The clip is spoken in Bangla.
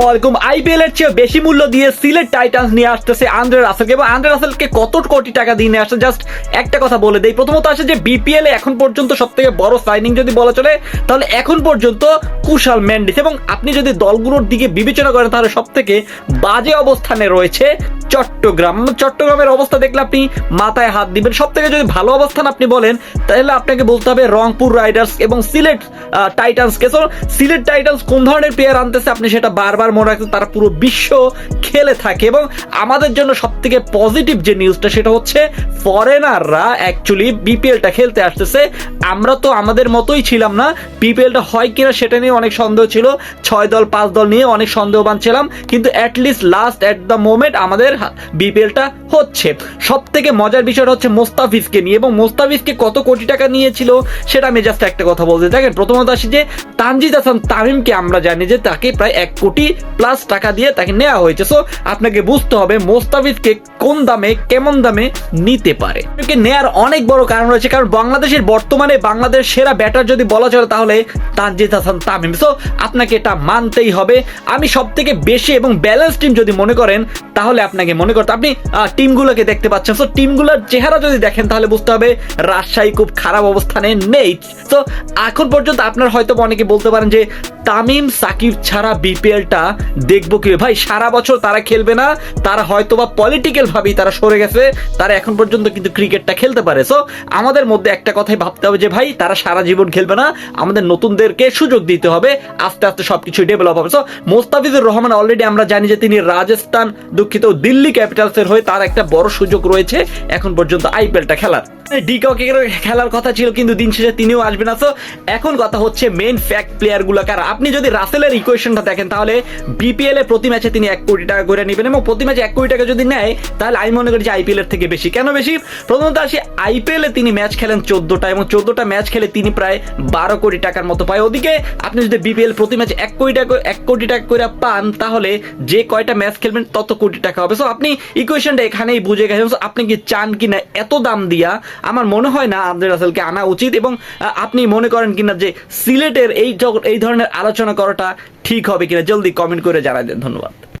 ওয়ালাইকুম আইপিএল এর চেয়ে বেশি মূল্য দিয়ে সিলেট টাইটান্স নিয়ে আসতেছে আন্দ্রে রাসেলকে এবং আন্দ্রে রাসেলকে কত কোটি টাকা দিয়ে নিয়ে আসছে? জাস্ট একটা কথা বলে প্রথমত আসে যে বিপিএল এখন পর্যন্ত সব থেকে বড় সাইনিং যদি বলা চলে, তাহলে এখন পর্যন্ত কুশাল ম্যান্ডিস। এবং আপনি যদি দলগুলোর দিকে বিবেচনা করেন, তাহলে সব থেকে বাজে অবস্থানে রয়েছে চট্টগ্রাম। চট্টগ্রামের অবস্থা দেখলে আপনি মাথায় হাত দিবেন। সব থেকে যদি ভালো অবস্থান আপনি বলেন, তাহলে আপনাকে বলতে হবে রংপুর রাইডার্স এবং সিলেট টাইটান্সকে তো সিলেট টাইটান্স কোন ধরনের প্লেয়ার আনতেছে আপনি সেটা বারবার মনে রাখতে তারা পুরো বিশ্ব খেলে থাকে এবং আমাদের জন্য সব থেকে পজিটিভ যে নিউজটা সেটা হচ্ছে ফরেনাররা অ্যাকচুয়ালি বিপিএলটা খেলতে আসতেছে। আমরা তো আমাদের মতোই ছিলাম না। বিপিএলটা হয় কিনা সেটা নিয়ে অনেক সন্দেহ ছিল। ছয় দল, পাঁচ দল নিয়ে অনেক সন্দেহবান ছিলাম। কিন্তু at least last at the moment আমাদের বিপিএলটা হচ্ছে। সব থেকে মজার বিষয়টা হচ্ছে মোস্তাফিজকে নিয়ে এবং মোস্তাফিজকে কত কোটি টাকা নিয়েছিল সেটা আমি জাস্ট একটা কথা বলতে দেখেন, প্রথমত আসি যে তানজিদ হাসান তামিমকে আমরা জানি যে তাকে প্রায় এক কোটি প্লাস টাকা দিয়ে তাকে নেওয়া হয়েছে। সো আপনাকে বুঝতে হবে মোস্তাফিজকে কোন দামে, কেমন দামে নিতে পারে। তাকে নেয়ার অনেক বড় কারণ রয়েছে, কারণ বাংলাদেশের বর্তমানে বাংলাদেশ সেরা ব্যাটার যদি বলা চলে, তাহলে তানজিদ হাসান তামিম। সো আপনাকে এটা মানতেই হবে। আমি সব থেকে বেশি এবং ব্যালেন্স টিম যদি মনে করেন, তাহলে আপনাকে মনে করতে আপনি টিমগুলোকে দেখতে পাচ্ছেন। সো টিমগুলোর চেহারা যদি দেখেন, তাহলে বুঝতে হবে রাজশাহী খুব খারাপ অবস্থানে নেই। তো এখন পর্যন্ত আপনার হয়তো অনেকে বলতে পারেন যে তামিম, সাকিব ছাড়া বিপিএলটা দেখব কি ভাই, সারা বছর তারা খেলবে না, তারা হয়তো বা পলিটিক্যাল ভাবেই তারা সরে গেছে, তারা এখন পর্যন্ত কিন্তু ক্রিকেটটা খেলতে পারে। সো আমাদের মধ্যে একটা কথাই ভাবতে হবে যে, ভাই, তারা সারা জীবন খেলবে না, আমাদের নতুনদেরকে সুযোগ দিতে হবে, আস্তে আস্তে সবকিছু ডেভেলপ হবে। সো মোস্তাফিজুর রহমান অলরেডি আমরা জানি যে, তিনি রাজস্থান, দুঃখিত দিল্লি ক্যাপিটালসের হয়ে তার একটা বড় সুযোগ রয়েছে, এখন পর্যন্ত আইপিএলটা খেলার। ডিককের খেলার কথা ছিল, কিন্তু দিন শেষে তিনিও আসবেন না। তো এখন কথা হচ্ছে মেইন ফ্যাক্ট প্লেয়ারগুলো কারা আপনি যদি রাসেলের ইকুয়েশনটা দেখেন তাহলে বিপিএল এ প্রতি ম্যাচে তিনি এক কোটি টাকা করে নেবেন এবং প্রতি ম্যাচে এক কোটি টাকা যদি নেয় তাহলে আমি মনে করি যে আইপিএল এর থেকে বেশি। কেন বেশি? প্রথমত আসি আইপিএল এ তিনি ম্যাচ খেলেন চোদ্দটা এবং চোদ্দটা ম্যাচ খেলে তিনি প্রায় বারো কোটি টাকার মতো পায়। ওদিকে আপনি যদি বিপিএল প্রতি ম্যাচে এক কোটি টাকা এক কোটি টাকা করে পান তাহলে যে কয়টা ম্যাচ খেলবেন তত কোটি টাকা হবে। সো আপনি ইকুয়েশনটা এখানেই বুঝে গেছেন। So, আপনি কি চান কিনা এত দাম দিয়া? আমার মনে হয় না আন্দ্রে রাসেলকে আনা উচিত এবং আপনি মনে করেন কিনা যে সিলেটের এই এই ধরনের আলোচনা করাটা ঠিক হবে কিনা জলদি কমেন্ট করে জানাই দেন ধন্যবাদ।